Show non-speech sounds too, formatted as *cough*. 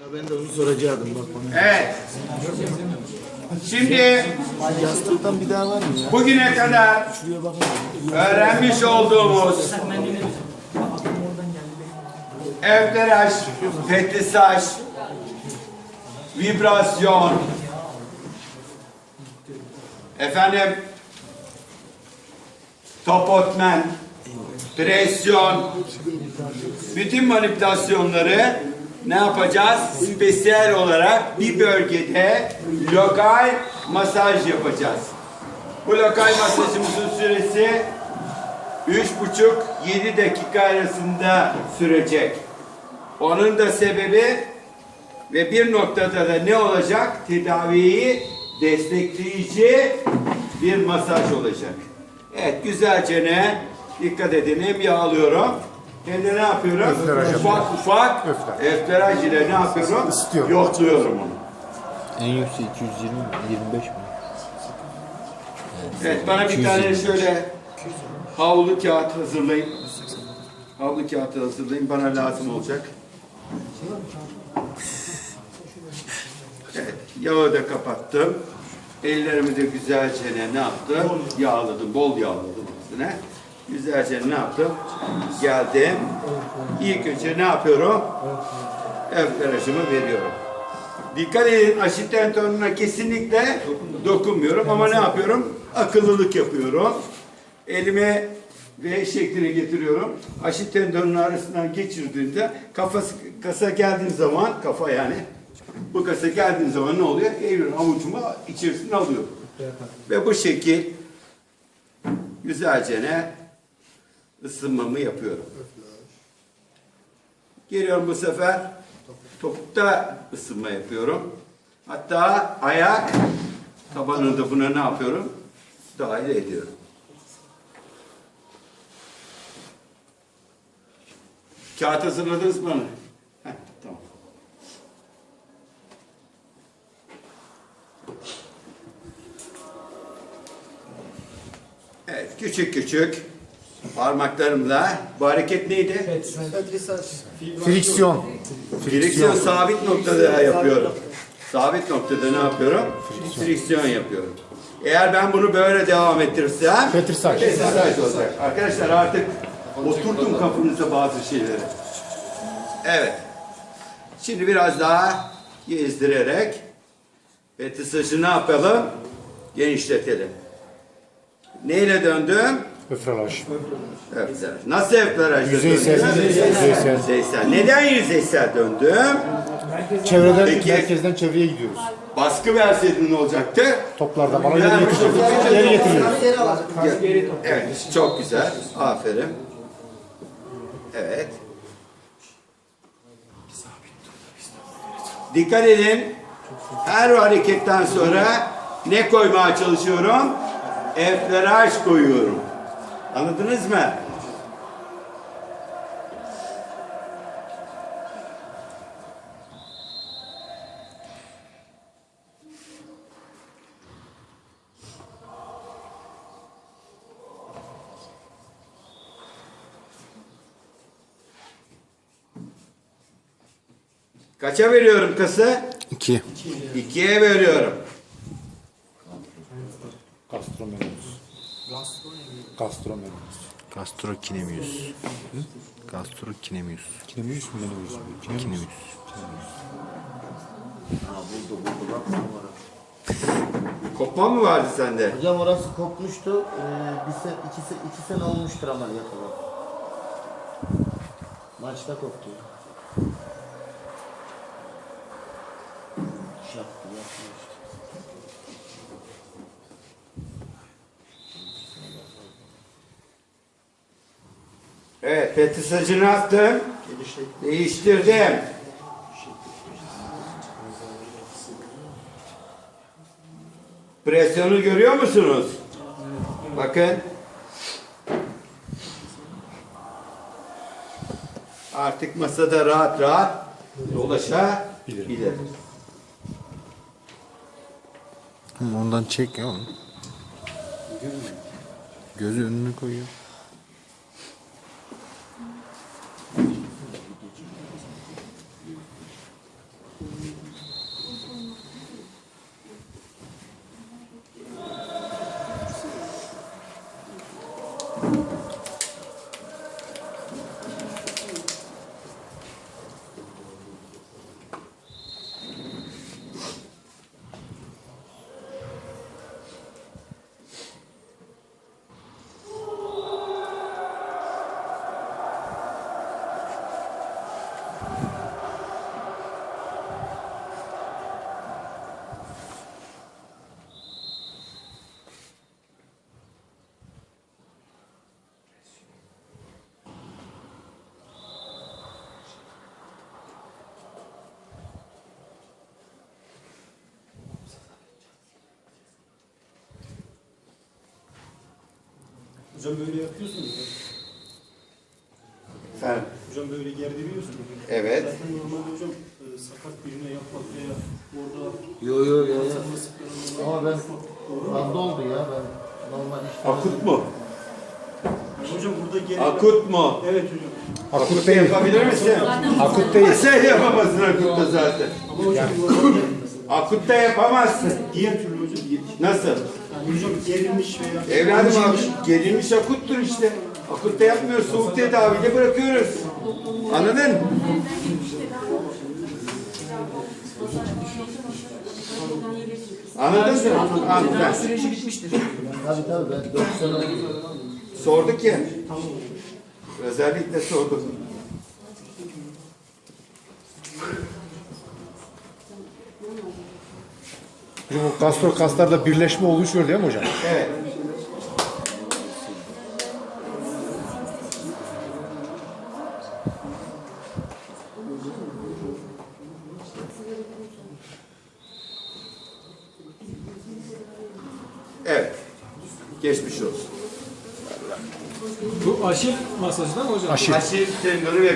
Ben de onu soracaktım bak bana. Evet. Şimdi Yastıktan bir daha var mı ya? bugüne kadar Şuraya bakın. öğrenmiş olduğumuz evderaş, fetisaj, vibrasyon, efendim topotmen, presyon, bütün manipülasyonları ne yapacağız? Spesiyel olarak bir bölgede lokal masaj yapacağız. Bu lokal masajımızın süresi üç buçuk yedi dakika arasında sürecek. Onun da sebebi ve bir noktada da ne olacak? Tedaviyi destekleyici bir masaj olacak. Evet güzelce ne? Dikkat edin hem yağlıyorum hem de ne yapıyorum? ufak ufak efteraj ile ne yapıyorum? Isıtıyorum. Yokluyorum onu. En yüksek 220 mi? 25 mi? Evet bana bir tane şöyle havlu kağıt hazırlayın. Havlu kağıtı hazırlayın bana lazım olacak. Evet yağı da kapattım. Ellerimi de güzelce ne yaptım? Yağladım, bol yağladım üstüne. Güzelce ne yaptım? Geldim. İlk önce ne yapıyorum? Enflerasyonu veriyorum. Dikkat edin aşit tentonuna kesinlikle dokunmuyorum ama ne yapıyorum? Akıllılık yapıyorum. Elime V şekline getiriyorum. Aşit tendonunun arasından geçirdiğimde kafası kasa geldiğim zaman kafa yani bu kasa geldiğim zaman ne oluyor? Eğiliyorum avucumu içerisine alıyorum. Ve bu şekil güzelce ne ısınmamı yapıyorum. Geliyorum bu sefer topukta ısınma yapıyorum. Hatta ayak tabanında buna ne yapıyorum? Dahil ediyorum. Kağıt hazırladınız mı bana? Heh, tamam. Evet, küçük küçük parmaklarımla bu hareket neydi? Friksiyon. Friksiyon sabit noktada yapıyorum. Sabit noktada ne yapıyorum? Friksiyon yapıyorum. Eğer ben bunu böyle devam ettirirsem Petrisaj. Petrisaj olacak. Arkadaşlar artık oturdum kafanıza bazı şeyleri. Evet. Şimdi biraz daha gezdirerek petrisajı ne yapalım? Genişletelim. Neyle döndüm? Öfrelaj. Öfler. Nasıl öfler? Yüzeysel. Yüzeysel. Yüzeysel. Neden yüzeysel döndüm? Çevreden, Peki. merkezden çevreye gidiyoruz. Baskı verseydin ne olacaktı? Toplarda bana geri getiriyoruz. Geri getiriyoruz. Evet, çok güzel. Aferin. Evet. Dikkat edin. Her hareketten sonra ne koymaya çalışıyorum? Enfleraj koyuyorum. Anladınız mı? Kaça veriyorum kası? 2. İkiye veriyorum. Gastromenos. Gastromenos. Gastrokinemius. Gastrokinemius. Kinemius mu Kinemius mu? Kinemius. *laughs* Kopma mı vardı sende? Hocam orası kopmuştu. Ee, bir sen, iki, se- iki sene olmuştur ameliyatı. Maçta koptu. Şaktı yapmıştı. Evet, petisajı ne yaptım? Değiştirdim. Presyonu görüyor musunuz? Bakın. Artık masada rahat rahat dolaşabilir. Ondan çek ya onu. Gözü önüne koyuyor. Hocam böyle yapıyorsunuz ya. Efendim? Hocam böyle gerdiriyorsunuz. Evet. Zaten normalde hocam e, sakat birine yapmak veya orada Yo yo yo. yo. Ama ben fazla oldu ya ben normal işte. Akut mu? hocam burada geri Akut mu? Evet hocam. Akut değil. Yapabilir misin? Akut değil. Sen yapamazsın akutta zaten. Ama hocam burada Akutta yapamazsın. diğer türlü hocam. Nasıl? Gerilmiş veya Evladım abi gerilmiş akuttur işte. Akutta yapmıyoruz. Soğuk tedaviyle bırakıyoruz. Anladın? Anladın mı? Anladın. Tabii tabii ben 4 sene oldu. Sorduk ya. Özellikle sorduk. Hocam o gastro kaslarda birleşme oluşuyor değil mi hocam? Evet. Evet. Geçmiş olsun. Bu aşil masajı değil mi hocam? Aşil. Aşil tendonu ve